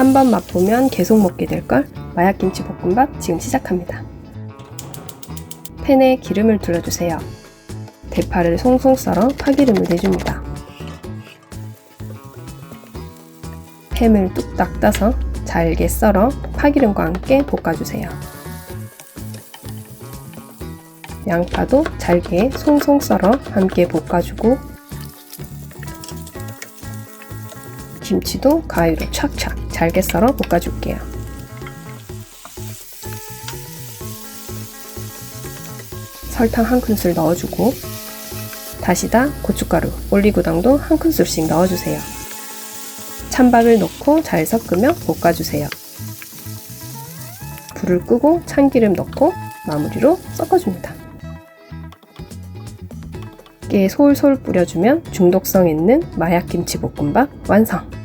한 번 맛보면 계속 먹게 될걸 마약김치 볶음밥 지금 시작합니다. 팬에 기름을 둘러주세요. 대파를 송송 썰어 파기름을 내줍니다. 햄을 뚝딱 따서 잘게 썰어 파기름과 함께 볶아주세요. 양파도 잘게 송송 썰어 함께 볶아주고 김치도 가위로 촥촥 잘게 썰어 볶아줄게요. 설탕 한 큰술 넣어주고 다시다, 고춧가루, 올리고당도 한 큰술씩 넣어주세요. 찬밥을 넣고 잘 섞으며 볶아주세요. 불을 끄고 참기름 넣고 마무리로 섞어줍니다. 깨 솔솔 뿌려주면 중독성 있는 마약김치 볶음밥 완성!